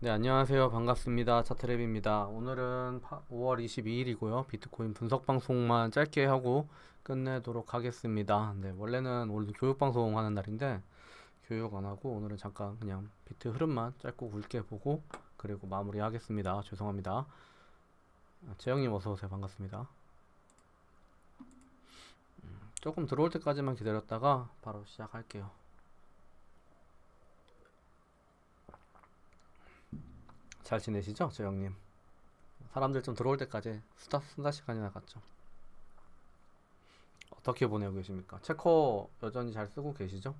네, 안녕하세요. 반갑습니다. 차트랩입니다. 오늘은 5월 22일이고요. 비트코인 분석 방송만 짧게 하고 끝내도록 하겠습니다. 네, 원래는 오늘 교육 방송 하는 날인데 교육 안 하고 오늘은 잠깐 그냥 비트 흐름만 짧고 굵게 보고 그리고 마무리하겠습니다. 죄송합니다. 아, 재영님 어서 오세요. 반갑습니다. 음, 조금 들어올 때까지만 기다렸다가 바로 시작할게요. 잘 지내시죠, 재영님? 사람들 좀 들어올 때까지 수다 수다 시간이 나 갔죠. 어떻게 보내고 계십니까? 체커 여전히 잘 쓰고 계시죠?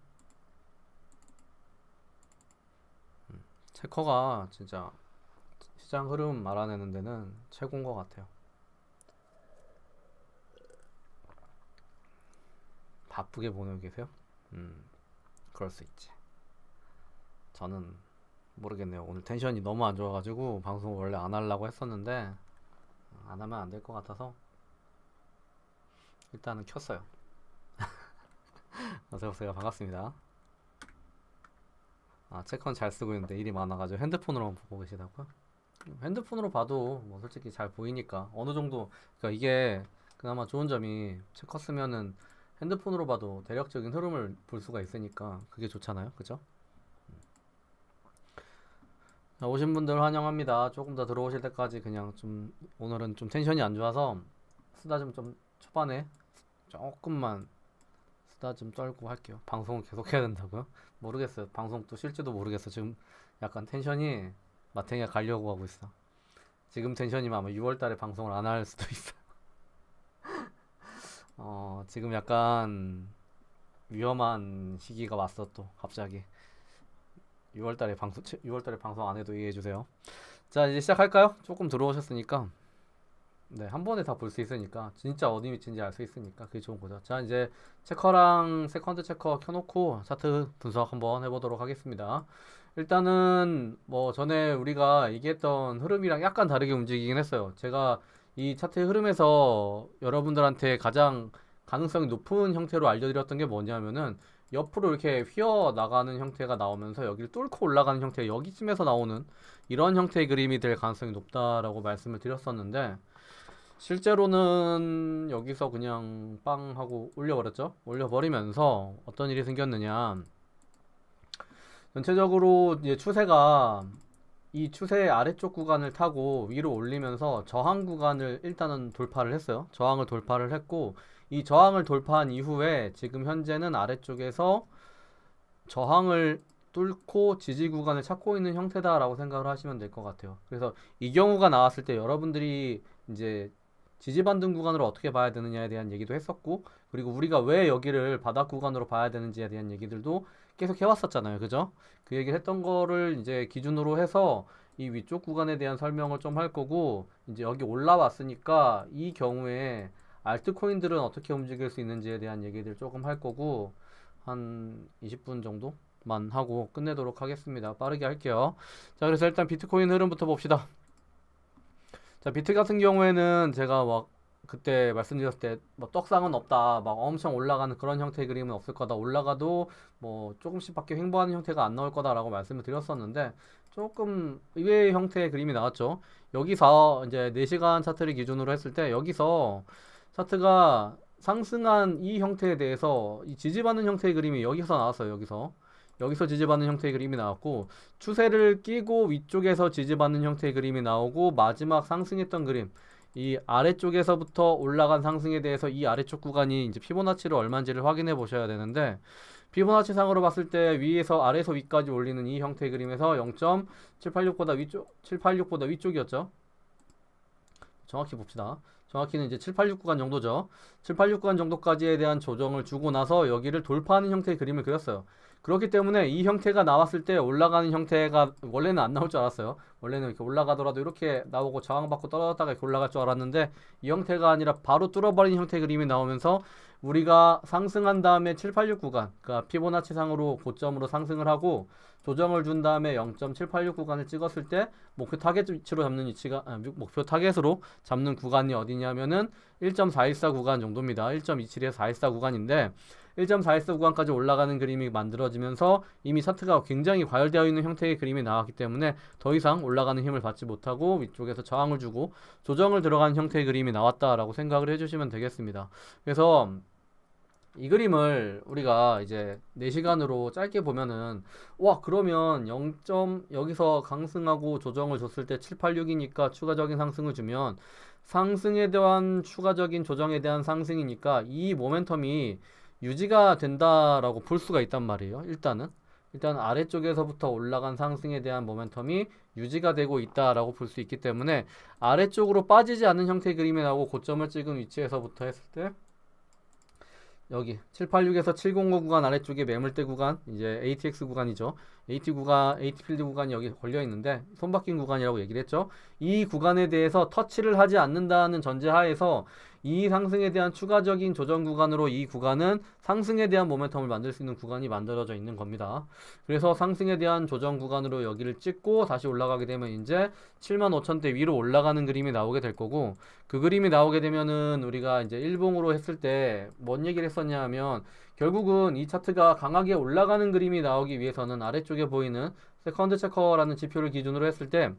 음, 체커가 진짜 시장 흐름 알아내는 데는 최고인 것 같아요. 바쁘게 보내고 계세요? 음, 그럴 수 있지. 저는 모르겠네요. 오늘 텐션이 너무 안 좋아가지고 방송 원래 안 하려고 했었는데 안 하면 안 될 것 같아서 일단은 켰어요. 어서 오세요. 반갑습니다. 아, 체크는 잘 쓰고 있는데 일이 많아가지고 핸드폰으로만 보고 계시다고요? 핸드폰으로 봐도 뭐 솔직히 잘 보이니까 어느 정도 그러니까 이게 그나마 좋은 점이 체커 쓰면은 핸드폰으로 봐도 대략적인 흐름을 볼 수가 있으니까 그게 좋잖아요. 그죠? 자, 오신 분들 환영합니다. 조금 더 들어오실 때까지 그냥 좀 오늘은 좀 텐션이 안 좋아서 수다 좀좀 초반에 조금만 수다 좀 떨고 할게요. 방송을 계속 해야 된다고요? 모르겠어요. 방송 또 쉴지도 모르겠어. 지금 약간 텐션이 마탱이가 가려고 하고 있어. 지금 텐션이면 아마 6월 달에 방송을 안 할 수도 있어. 어, 지금 약간 위험한 시기가 왔어 또 갑자기. 6월 달에 방송 6월 달에 방송 안 해도 이해해 주세요. 자, 이제 시작할까요? 조금 들어오셨으니까 네, 한 번에 다 볼 수 있으니까 진짜 어디 위치인지 알 수 있으니까 그게 좋은 거죠. 자, 이제 체커랑 세컨드 체커 켜놓고 차트 분석 한번 해보도록 하겠습니다. 일단은 뭐 전에 우리가 얘기했던 흐름이랑 약간 다르게 움직이긴 했어요. 제가 이 차트의 흐름에서 여러분들한테 가장 가능성이 높은 형태로 알려드렸던 게 뭐냐면은 옆으로 이렇게 휘어 나가는 형태가 나오면서 여기를 뚫고 올라가는 형태 여기쯤에서 나오는 이런 형태의 그림이 될 가능성이 높다라고 말씀을 드렸었는데 실제로는 여기서 그냥 빵 하고 올려버렸죠. 올려버리면서 어떤 일이 생겼느냐. 전체적으로 이제 추세가 이 추세 아래쪽 구간을 타고 위로 올리면서 저항 구간을 일단은 돌파를 했어요. 저항을 돌파를 했고 이 저항을 돌파한 이후에 지금 현재는 아래쪽에서 저항을 뚫고 지지 구간을 찾고 있는 형태다라고 생각을 하시면 될 것 같아요. 그래서 이 경우가 나왔을 때 여러분들이 이제 지지 반등 구간으로 어떻게 봐야 되느냐에 대한 얘기도 했었고, 그리고 우리가 왜 여기를 바닥 구간으로 봐야 되는지에 대한 얘기들도 계속 해왔었잖아요. 그죠? 그 얘기를 했던 거를 이제 기준으로 해서 이 위쪽 구간에 대한 설명을 좀 할 거고, 이제 여기 올라왔으니까 이 경우에 알트코인들은 어떻게 움직일 수 있는지에 대한 얘기들 조금 할 거고, 한 20분 정도만 하고 끝내도록 하겠습니다. 빠르게 할게요. 자, 그래서 일단 비트코인 흐름부터 봅시다. 자, 비트 같은 경우에는 제가 막 그때 말씀드렸을 때 뭐 떡상은 없다. 막 엄청 올라가는 그런 형태의 그림은 없을 거다. 올라가도 뭐 조금씩 밖에 횡보하는 형태가 안 나올 거다라고 말씀을 드렸었는데 조금 의외의 형태의 그림이 나왔죠. 여기서 이제 4시간 차트를 기준으로 했을 때 여기서 차트가 상승한 이 형태에 대해서 이 지지받는 형태의 그림이 여기서 나왔어요. 여기서. 여기서 지지받는 형태의 그림이 나왔고 추세를 끼고 위쪽에서 지지받는 형태의 그림이 나오고 마지막 상승했던 그림 이 아래쪽에서부터 올라간 상승에 대해서 이 아래쪽 구간이 이제 피보나치를 얼마인지를 확인해 보셔야 되는데 피보나치 상으로 봤을 때 위에서 아래에서 위까지 올리는 이 형태의 그림에서 0.786보다 위쪽 786보다 위쪽이었죠. 정확히 봅시다. 정확히는 이제 786 구간 정도죠. 786 구간 정도까지에 대한 조정을 주고 나서 여기를 돌파하는 형태의 그림을 그렸어요. 그렇기 때문에 이 형태가 나왔을 때 올라가는 형태가 원래는 안 나올 줄 알았어요. 원래는 이렇게 올라가더라도 이렇게 나오고 저항받고 떨어졌다가 이렇게 올라갈 줄 알았는데 이 형태가 아니라 바로 뚫어버린 형태의 그림이 나오면서 우리가 상승한 다음에 786 구간, 그러니까 피보나치 상으로 고점으로 상승을 하고 조정을 준 다음에 0.786 구간을 찍었을 때 목표 타겟 위치로 잡는 위치가 아, 목표 타겟으로 잡는 구간이 어디냐면은 1.414 구간 정도입니다. 1.27에서 414 구간인데 1.414 구간까지 올라가는 그림이 만들어지면서 이미 차트가 굉장히 과열되어 있는 형태의 그림이 나왔기 때문에 더 이상 올라가는 힘을 받지 못하고 위쪽에서 저항을 주고 조정을 들어가는 형태의 그림이 나왔다라고 생각을 해주시면 되겠습니다. 그래서 이 그림을 우리가 이제 4시간으로 짧게 보면은 와 그러면 0점 여기서 강승하고 조정을 줬을 때 786이니까 추가적인 상승을 주면 상승에 대한 추가적인 조정에 대한 상승이니까 이 모멘텀이 유지가 된다라고 볼 수가 있단 말이에요. 일단은 일단 아래쪽에서부터 올라간 상승에 대한 모멘텀이 유지가 되고 있다라고 볼 수 있기 때문에 아래쪽으로 빠지지 않는 형태의 그림이 나오고 고점을 찍은 위치에서부터 했을 때 여기 786에서 705 구간 아래쪽에 매물대 구간 이제 ATX 구간이죠. AT 구간, AT 필드 구간이 여기 걸려 있는데 손바뀐 구간이라고 얘기를 했죠. 이 구간에 대해서 터치를 하지 않는다는 전제하에서 이 상승에 대한 추가적인 조정 구간으로 이 구간은 상승에 대한 모멘텀을 만들 수 있는 구간이 만들어져 있는 겁니다. 그래서 상승에 대한 조정 구간으로 여기를 찍고 다시 올라가게 되면 이제 75,000대 위로 올라가는 그림이 나오게 될 거고 그 그림이 나오게 되면은 우리가 이제 일봉으로 했을 때 뭔 얘기를 했었냐 하면 결국은 이 차트가 강하게 올라가는 그림이 나오기 위해서는 아래쪽에 보이는 세컨드 체커라는 지표를 기준으로 했을 때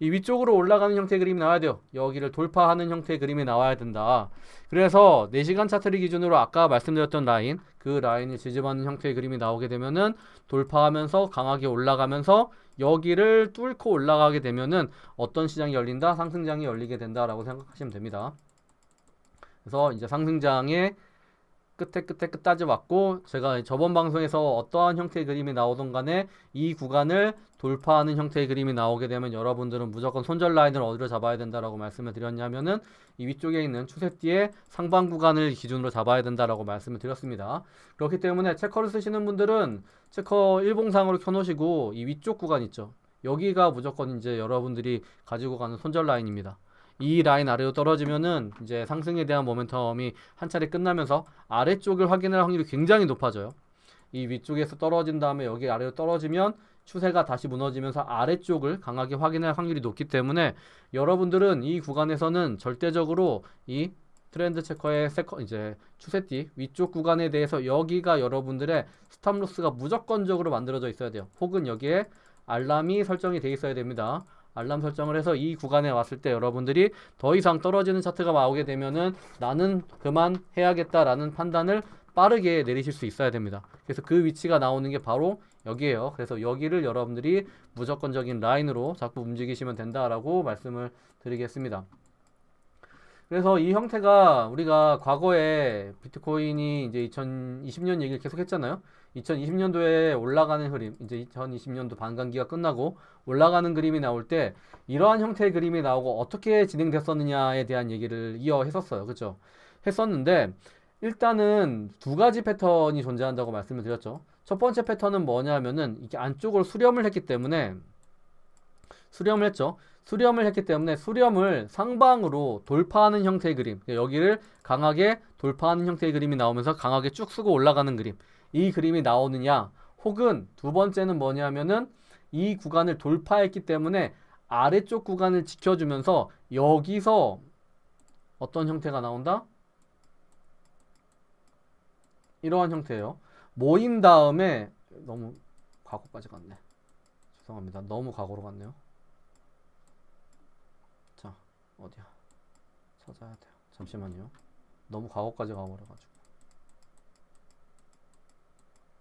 이 위쪽으로 올라가는 형태의 그림이 나와야 돼요. 여기를 돌파하는 형태의 그림이 나와야 된다. 그래서 4시간 차트를 기준으로 아까 말씀드렸던 라인, 그 라인을 지지받는 형태의 그림이 나오게 되면은 돌파하면서 강하게 올라가면서 여기를 뚫고 올라가게 되면은 어떤 시장이 열린다? 상승장이 열리게 된다라고 생각하시면 됩니다. 그래서 이제 상승장의 끝에 끝에 끝까지 왔고 제가 저번 방송에서 어떠한 형태의 그림이 나오던 간에 이 구간을 돌파하는 형태의 그림이 나오게 되면 여러분들은 무조건 손절 라인을 어디로 잡아야 된다라고 말씀을 드렸냐면은 이 위쪽에 있는 추세띠의 상방 구간을 기준으로 잡아야 된다라고 말씀을 드렸습니다. 그렇기 때문에 체커를 쓰시는 분들은 체커 일봉상으로 켜놓으시고 이 위쪽 구간 있죠. 여기가 무조건 이제 여러분들이 가지고 가는 손절 라인입니다. 이 라인 아래로 떨어지면은 이제 상승에 대한 모멘텀이 한 차례 끝나면서 아래쪽을 확인할 확률이 굉장히 높아져요. 이 위쪽에서 떨어진 다음에 여기 아래로 떨어지면 추세가 다시 무너지면서 아래쪽을 강하게 확인할 확률이 높기 때문에 여러분들은 이 구간에서는 절대적으로 이 트렌드 체커의 세컨 이제 추세띠 위쪽 구간에 대해서 여기가 여러분들의 스탑로스가 무조건적으로 만들어져 있어야 돼요. 혹은 여기에 알람이 설정이 돼 있어야 됩니다. 알람 설정을 해서 이 구간에 왔을 때 여러분들이 더 이상 떨어지는 차트가 나오게 되면은 나는 그만 해야겠다라는 판단을 빠르게 내리실 수 있어야 됩니다. 그래서 그 위치가 나오는 게 바로 여기에요. 그래서 여기를 여러분들이 무조건적인 라인으로 자꾸 움직이시면 된다라고 말씀을 드리겠습니다. 그래서 이 형태가 우리가 과거에 비트코인이 이제 2020년 얘기를 계속 했잖아요. 2020년도에 올라가는 흐름, 이제 2020년도 반감기가 끝나고 올라가는 그림이 나올 때 이러한 형태의 그림이 나오고 어떻게 진행됐었느냐에 대한 얘기를 이어 했었어요. 그죠? 했었는데 일단은 두 가지 패턴이 존재한다고 말씀을 드렸죠. 첫 번째 패턴은 뭐냐면은 이게 안쪽으로 수렴을 했기 때문에 수렴을 했죠. 수렴을 했기 때문에 수렴을 상방으로 돌파하는 형태의 그림. 여기를 강하게 돌파하는 형태의 그림이 나오면서 강하게 쭉 쓰고 올라가는 그림. 이 그림이 나오느냐 혹은 두 번째는 뭐냐면은 이 구간을 돌파했기 때문에 아래쪽 구간을 지켜주면서 여기서 어떤 형태가 나온다? 이러한 형태예요. 모인 다음에 너무 과거까지 갔네. 죄송합니다. 너무 과거로 갔네요. 자, 어디야? 찾아야 돼요. 잠시만요. 너무 과거까지 가버려가지고.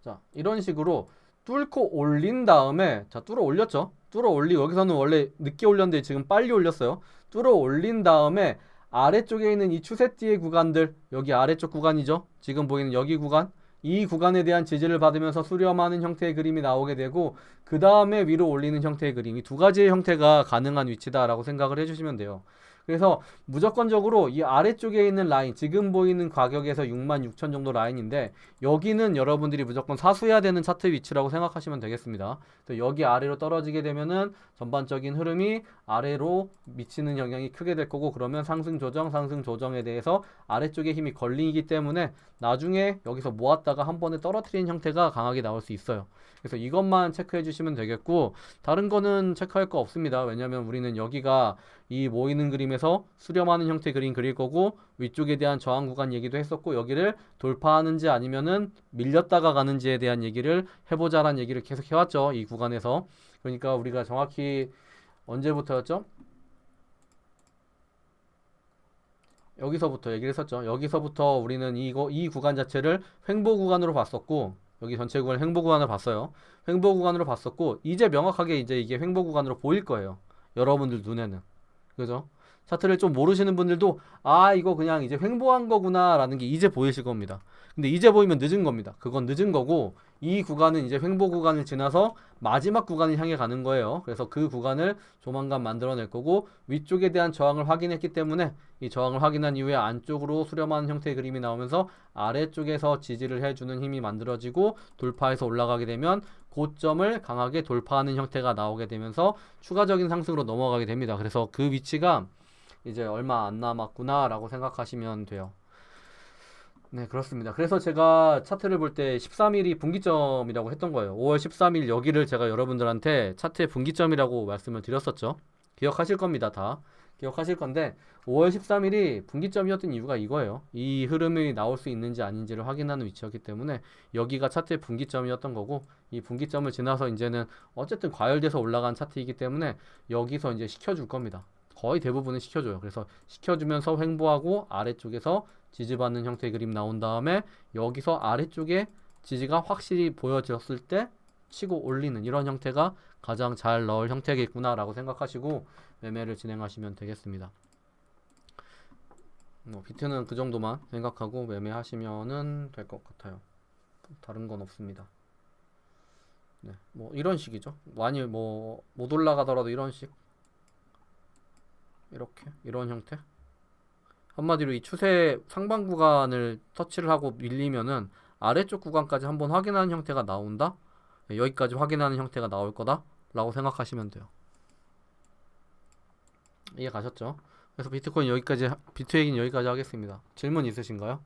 자, 이런 식으로 뚫고 올린 다음에 자, 뚫어 올렸죠? 뚫어 올리고 여기서는 원래 늦게 올렸는데 지금 빨리 올렸어요. 뚫어 올린 다음에 아래쪽에 있는 이 추세띠의 구간들 여기 아래쪽 구간이죠. 지금 보이는 여기 구간 이 구간에 대한 지지를 받으면서 수렴하는 형태의 그림이 나오게 되고 그 다음에 위로 올리는 형태의 그림 이 두 가지의 형태가 가능한 위치다라고 생각을 해주시면 돼요. 그래서 무조건적으로 이 아래쪽에 있는 라인 지금 보이는 가격에서 66,000 정도 라인인데 여기는 여러분들이 무조건 사수해야 되는 차트 위치라고 생각하시면 되겠습니다. 또 여기 아래로 떨어지게 되면은 전반적인 흐름이 아래로 미치는 영향이 크게 될 거고 그러면 상승 조정 상승 조정에 대해서 아래쪽에 힘이 걸리기 때문에 나중에 여기서 모았다가 한 번에 떨어뜨리는 형태가 강하게 나올 수 있어요. 그래서 이것만 체크해 주시면 되겠고 다른 거는 체크할 거 없습니다. 왜냐하면 우리는 여기가 이 모이는 그림에서 수렴하는 형태 그림 그릴 거고 위쪽에 대한 저항 구간 얘기도 했었고 여기를 돌파하는지 아니면은 밀렸다가 가는지에 대한 얘기를 해보자라는 얘기를 계속 해왔죠. 이 구간에서. 그러니까 우리가 정확히 언제부터였죠? 여기서부터 얘기를 했었죠. 여기서부터 우리는 이거 이 구간 자체를 횡보 구간으로 봤었고 여기 전체 구간을 횡보 구간으로 봤어요. 횡보 구간으로 봤었고 이제 명확하게 이제 이게 횡보 구간으로 보일 거예요. 여러분들 눈에는. 그죠? 차트를 좀 모르시는 분들도 아 이거 그냥 이제 횡보한 거구나라는 게 이제 보이실 겁니다. 근데 이제 보이면 늦은 겁니다. 그건 늦은 거고 이 구간은 이제 횡보 구간을 지나서 마지막 구간을 향해 가는 거예요. 그래서 그 구간을 조만간 만들어낼 거고 위쪽에 대한 저항을 확인했기 때문에 이 저항을 확인한 이후에 안쪽으로 수렴하는 형태의 그림이 나오면서 아래쪽에서 지지를 해주는 힘이 만들어지고 돌파해서 올라가게 되면 고점을 강하게 돌파하는 형태가 나오게 되면서 추가적인 상승으로 넘어가게 됩니다. 그래서 그 위치가 이제 얼마 안 남았구나라고 생각하시면 돼요. 네, 그렇습니다. 그래서 제가 차트를 볼 때 13일이 분기점이라고 했던 거예요. 5월 13일 여기를 제가 여러분들한테 차트의 분기점이라고 말씀을 드렸었죠. 기억하실 겁니다, 다. 기억하실 건데 5월 13일이 분기점이었던 이유가 이거예요. 이 흐름이 나올 수 있는지 아닌지를 확인하는 위치였기 때문에 여기가 차트의 분기점이었던 거고 이 분기점을 지나서 이제는 어쨌든 과열돼서 올라간 차트이기 때문에 여기서 이제 시켜줄 겁니다. 거의 대부분은 시켜줘요. 그래서 시켜주면서 횡보하고 아래쪽에서 지지받는 형태의 그림 나온 다음에 여기서 아래쪽에 지지가 확실히 보여졌을 때 치고 올리는 이런 형태가 가장 잘 넣을 형태겠구나 라고 생각하시고 매매를 진행하시면 되겠습니다. 뭐 비트는 그 정도만 생각하고 매매하시면은 될 것 같아요. 다른 건 없습니다. 네, 뭐 이런 식이죠. 많이 뭐 못 올라가더라도 이런 식 이렇게 이런 형태. 한마디로 이 추세 상방 구간을 터치를 하고 밀리면은 아래쪽 구간까지 한번 확인하는 형태가 나온다. 네, 여기까지 확인하는 형태가 나올 거다 라고 생각하시면 돼요. 이해 가셨죠? 그래서 비트코인 여기까지 비트 얘기는 여기까지 하겠습니다. 질문 있으신가요?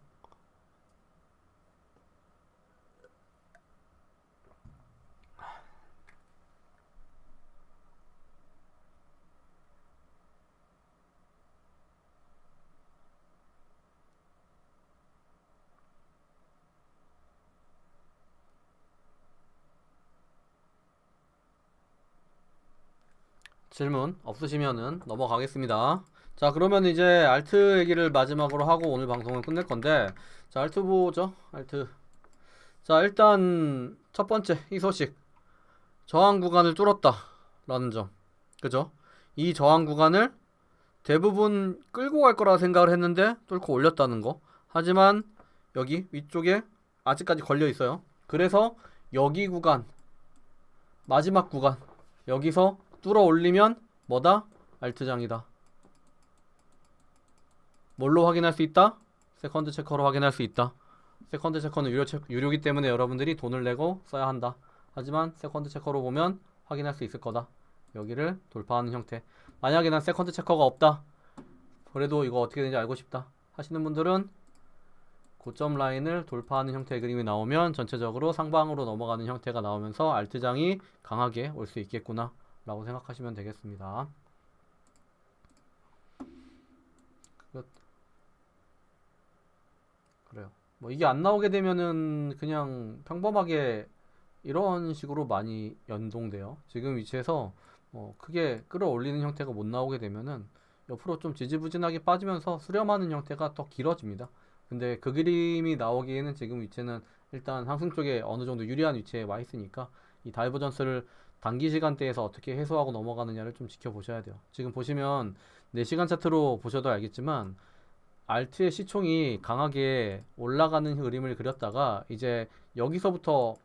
질문 없으시면은 넘어가겠습니다. 자, 그러면 이제 알트 얘기를 마지막으로 하고 오늘 방송을 끝낼 건데, 자, 알트 보죠. 알트. 자, 일단 첫 번째 이 소식. 저항 구간을 뚫었다. 라는 점. 그죠? 이 저항 구간을 대부분 끌고 갈 거라 생각을 했는데 뚫고 올렸다는 거. 하지만 여기 위쪽에 아직까지 걸려 있어요. 그래서 여기 구간 마지막 구간 여기서 뚫어 올리면 뭐다? 알트장이다. 뭘로 확인할 수 있다? 세컨드 체커로 확인할 수 있다. 세컨드 체커는 유료 체, 유료기 때문에 여러분들이 돈을 내고 써야 한다. 하지만 세컨드 체커로 보면 확인할 수 있을 거다. 여기를 돌파하는 형태. 만약에 난 세컨드 체커가 없다. 그래도 이거 어떻게 되는지 알고 싶다. 하시는 분들은 고점 라인을 돌파하는 형태의 그림이 나오면 전체적으로 상방으로 넘어가는 형태가 나오면서 알트장이 강하게 올 수 있겠구나 라고 생각하시면 되겠습니다. 끝. 그래요. 뭐 이게 안 나오게 되면은 그냥 평범하게 이런 식으로 많이 연동돼요. 지금 위치에서 뭐 크게 끌어올리는 형태가 못 나오게 되면은 옆으로 좀 지지부진하게 빠지면서 수렴하는 형태가 더 길어집니다. 근데 그 그림이 나오기에는 지금 위치는 일단 상승 쪽에 어느 정도 유리한 위치에 와 있으니까 이 다이버전스를 단기 시간대에서 어떻게 해소하고 넘어가느냐를 좀 지켜보셔야 돼요. 지금 보시면 4시간 차트로 보셔도 알겠지만 알트의 시총이 강하게 올라가는 그림을 그렸다가 이제 여기서부터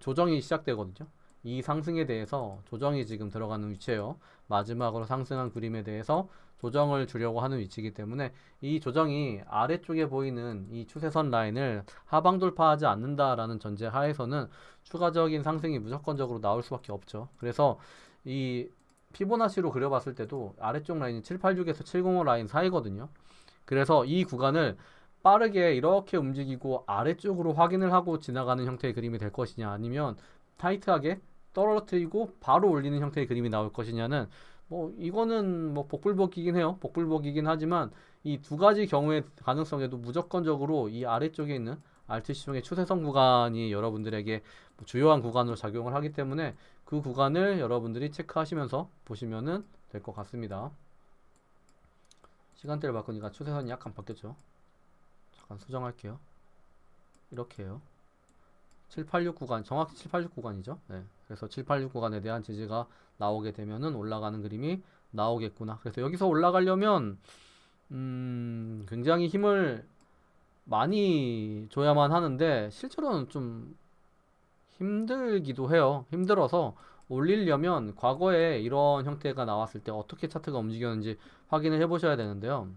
조정이 시작되거든요. 이 상승에 대해서 조정이 지금 들어가는 위치예요. 마지막으로 상승한 그림에 대해서 조정을 주려고 하는 위치이기 때문에 이 조정이 아래쪽에 보이는 이 추세선 라인을 하방 돌파하지 않는다라는 전제 하에서는 추가적인 상승이 무조건적으로 나올 수밖에 없죠. 그래서 이 피보나치로 그려봤을 때도 아래쪽 라인이 786에서 705 라인 사이거든요. 그래서 이 구간을 빠르게 이렇게 움직이고 아래쪽으로 확인을 하고 지나가는 형태의 그림이 될 것이냐 아니면 타이트하게 떨어뜨리고 바로 올리는 형태의 그림이 나올 것이냐는 뭐 이거는 뭐 복불복이긴 해요. 복불복이긴 하지만 이 두 가지 경우의 가능성에도 무조건적으로 이 아래쪽에 있는 알트 시종의 추세선 구간이 여러분들에게 뭐 주요한 구간으로 작용을 하기 때문에 그 구간을 여러분들이 체크하시면서 보시면은 될 것 같습니다. 시간대를 바꾸니까 추세선이 약간 바뀌었죠. 잠깐 수정할게요. 이렇게 해요. 786 구간, 정확히 786 구간이죠. 네. 그래서 786 구간에 대한 지지가 나오게 되면은 올라가는 그림이 나오겠구나. 그래서 여기서 올라가려면 음, 굉장히 힘을 많이 줘야만 하는데 실제로는 좀 힘들기도 해요. 힘들어서 올리려면 과거에 이런 형태가 나왔을 때 어떻게 차트가 움직였는지 확인을 해 보셔야 되는데요.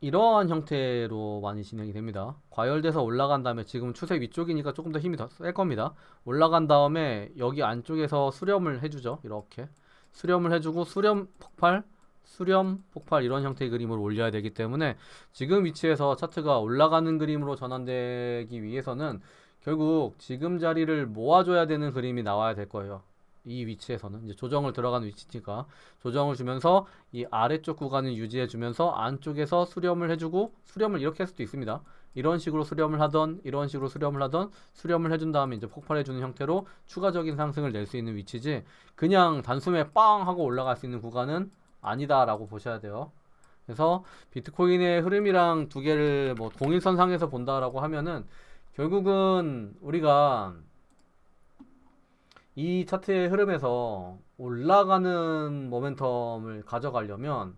이러한 형태로 많이 진행이 됩니다. 과열돼서 올라간 다음에 지금 추세 위쪽이니까 조금 더 힘이 더 셀 겁니다. 올라간 다음에 여기 안쪽에서 수렴을 해주죠. 이렇게 수렴을 해주고 수렴 폭발, 수렴 폭발 이런 형태의 그림을 올려야 되기 때문에 지금 위치에서 차트가 올라가는 그림으로 전환되기 위해서는 결국 지금 자리를 모아줘야 되는 그림이 나와야 될 거예요. 이 위치에서는 이제 조정을 들어가는 위치니까 조정을 주면서 이 아래쪽 구간을 유지해 주면서 안쪽에서 수렴을 해주고 수렴을 이렇게 할 수도 있습니다. 이런 식으로 수렴을 하던 이런 식으로 수렴을 하던 수렴을 해준 다음에 이제 폭발해 주는 형태로 추가적인 상승을 낼 수 있는 위치지 그냥 단숨에 빵 하고 올라갈 수 있는 구간은 아니다라고 보셔야 돼요. 그래서 비트코인의 흐름이랑 두 개를 뭐 동일선상에서 본다라고 하면은 결국은 우리가 이 차트의 흐름에서 올라가는 모멘텀을 가져가려면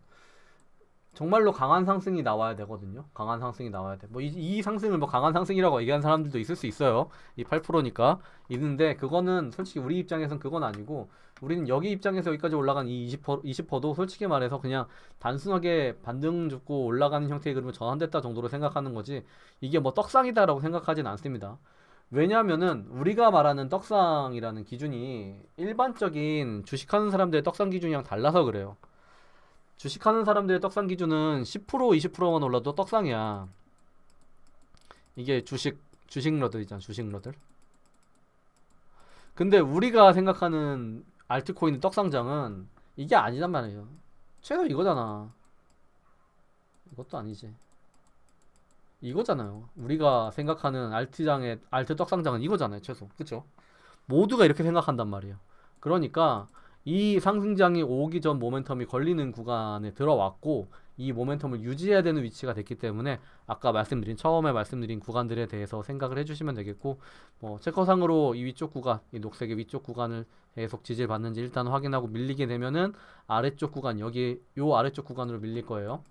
정말로 강한 상승이 나와야 되거든요. 강한 상승이 나와야 돼. 뭐이 상승을 뭐 강한 상승이라고 얘기하는 사람들도 있을 수 있어요. 이 8%니까 있는데 그거는 솔직히 우리 입장에선 그건 아니고 우리는 여기 입장에서 여기까지 올라간 이 20%, 20%도 솔직히 말해서 그냥 단순하게 반등 죽고 올라가는 형태의 그림을 전환됐다 정도로 생각하는 거지 이게 뭐 떡상이다라고 생각하진 않습니다. 왜냐하면은 우리가 말하는 떡상이라는 기준이 일반적인 주식하는 사람들의 떡상 기준이랑 달라서 그래요. 주식하는 사람들의 떡상 기준은 10% 20%만 올라도 떡상이야. 이게 주식 주식러들이잖아 주식러들. 근데 우리가 생각하는 알트코인 떡상장은 이게 아니란 말이에요. 최소 이거잖아. 이것도 아니지. 이거잖아요. 우리가 생각하는 알트장의 알트 떡상장은 이거잖아요. 최소. 그쵸? 모두가 이렇게 생각한단 말이에요. 그러니까 이 상승장이 오기 전 모멘텀이 걸리는 구간에 들어왔고 이 모멘텀을 유지해야 되는 위치가 됐기 때문에 아까 말씀드린 처음에 말씀드린 구간들에 대해서 생각을 해주시면 되겠고 뭐 체커상으로 이 위쪽 구간 이 녹색의 위쪽 구간을 계속 지지를 받는지 일단 확인하고 밀리게 되면은 아래쪽 구간 여기 요 아래쪽 구간으로 밀릴 거예요.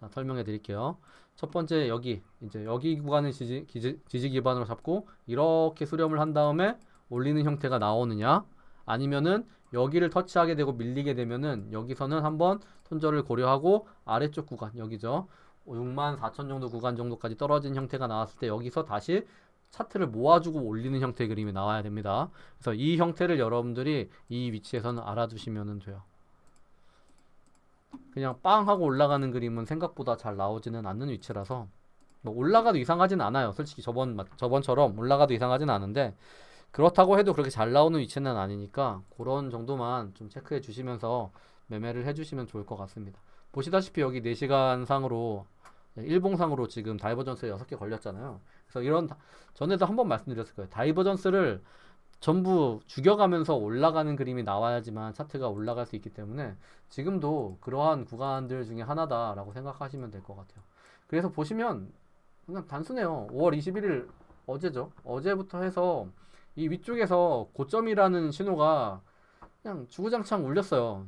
자, 설명해 드릴게요. 첫 번째 여기 이제 여기 구간을 지지, 기지, 지지 기반으로 잡고 이렇게 수렴을 한 다음에 올리는 형태가 나오느냐? 아니면은 여기를 터치하게 되고 밀리게 되면은 여기서는 한번 손절을 고려하고 아래쪽 구간 여기죠. 6만 4천 정도 구간 정도까지 떨어진 형태가 나왔을 때 여기서 다시 차트를 모아주고 올리는 형태의 그림이 나와야 됩니다. 그래서 이 형태를 여러분들이 이 위치에서는 알아두시면 돼요 그냥 빵 하고 올라가는 그림은 생각보다 잘 나오지는 않는 위치라서 뭐 올라가도 이상하진 않아요. 솔직히 저번 저번처럼 올라가도 이상하진 않은데 그렇다고 해도 그렇게 잘 나오는 위치는 아니니까 그런 정도만 좀 체크해 주시면서 매매를 해 주시면 좋을 것 같습니다. 보시다시피 여기 4시간 상으로 일봉상으로 지금 다이버전스 6개 걸렸잖아요. 그래서 이런 전에도 한번 말씀드렸을 거예요. 다이버전스를 전부 죽여가면서 올라가는 그림이 나와야지만 차트가 올라갈 수 있기 때문에 지금도 그러한 구간들 중에 하나다라고 생각하시면 될 것 같아요. 그래서 보시면 그냥 단순해요. 5월 21일 어제죠. 어제부터 해서 이 위쪽에서 고점이라는 신호가 그냥 주구장창 울렸어요.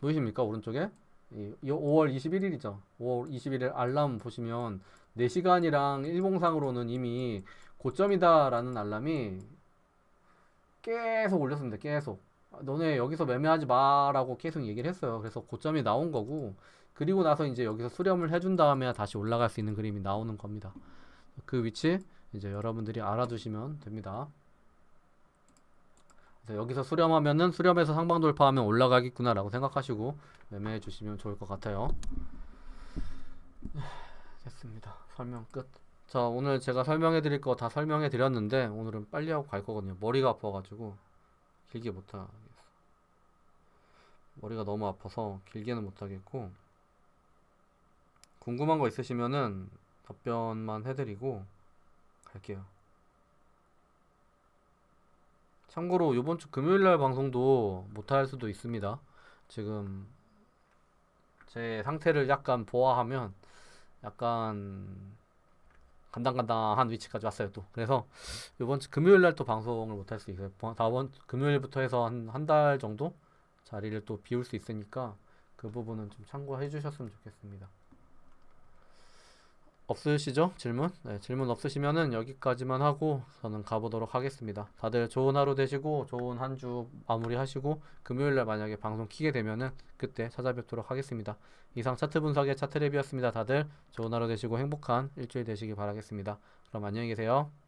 보이십니까? 오른쪽에? 이 5월 21일이죠. 5월 21일 알람 보시면 4시간이랑 일봉상으로는 이미 고점이다라는 알람이 계속 올렸습니다. 계속. 너네 여기서 매매하지 마라고 계속 얘기를 했어요. 그래서 고점이 나온 거고 그리고 나서 이제 여기서 수렴을 해준 다음에 다시 올라갈 수 있는 그림이 나오는 겁니다. 그 위치 이제 여러분들이 알아두시면 됩니다. 그래서 여기서 수렴하면은 수렴해서 상방 돌파하면 올라가겠구나라고 생각하시고 매매해 주시면 좋을 것 같아요. 됐습니다. 설명 끝. 자 오늘 제가 설명해 드릴 거 다 설명해 드렸는데 오늘은 빨리 하고 갈 거거든요 머리가 아파가지고 길게 못하겠어. 머리가 너무 아파서 길게는 못하겠고, 궁금한 거 있으시면은 답변만 해드리고 갈게요. 참고로 이번 주 금요일 날 방송도 못할 수도 있습니다. 지금 제 상태를 약간 보아하면 약간 간당간당한 위치까지 왔어요 또. 그래서 이번 주 금요일 날 또 방송을 못 할 수 있어요. 번- 다음 금요일부터 해서 한 한 달 정도 자리를 또 비울 수 있으니까 그 부분은 좀 참고해 주셨으면 좋겠습니다. 없으시죠? 질문? 네, 질문 없으시면은 여기까지만 하고 저는 가보도록 하겠습니다. 다들 좋은 하루 되시고 좋은 한 주 마무리 하시고 금요일 날 만약에 방송 키게 되면은 그때 찾아뵙도록 하겠습니다. 이상 차트 분석의 차트랩이었습니다. 다들 좋은 하루 되시고 행복한 일주일 되시기 바라겠습니다. 그럼 안녕히 계세요.